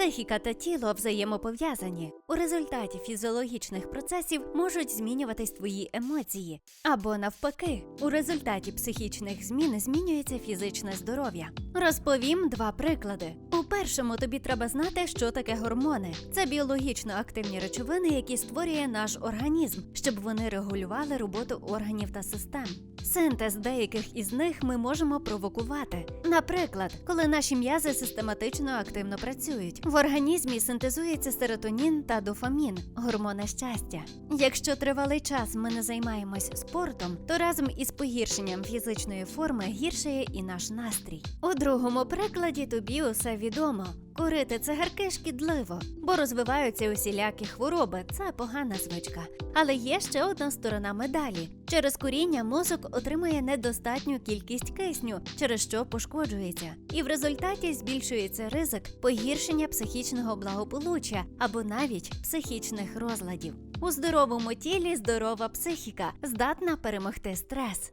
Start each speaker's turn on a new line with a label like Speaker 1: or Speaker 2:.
Speaker 1: Психіка та тіло взаємопов'язані. У результаті фізіологічних процесів можуть змінюватись твої емоції. Або навпаки, у результаті психічних змін змінюється фізичне здоров'я. Розповім два приклади. У першому тобі треба знати, що таке гормони. Це біологічно активні речовини, які створює наш організм, щоб вони регулювали роботу органів та систем. Синтез деяких із них ми можемо провокувати. Наприклад, коли наші м'язи систематично активно працюють, в організмі синтезується серотонін та дофамін, гормони щастя. Якщо тривалий час ми не займаємось спортом, то разом із погіршенням фізичної форми гіршає і наш настрій. У другому прикладі тобі усе відомо. Курити цигарки шкідливо, бо розвиваються усілякі хвороби. Це погана звичка. Але є ще одна сторона медалі. Через куріння мозок отримує недостатню кількість кисню, через що пошкоджується, і в результаті збільшується ризик погіршення психічного благополуччя або навіть психічних розладів. У здоровому тілі здорова психіка здатна перемогти стрес.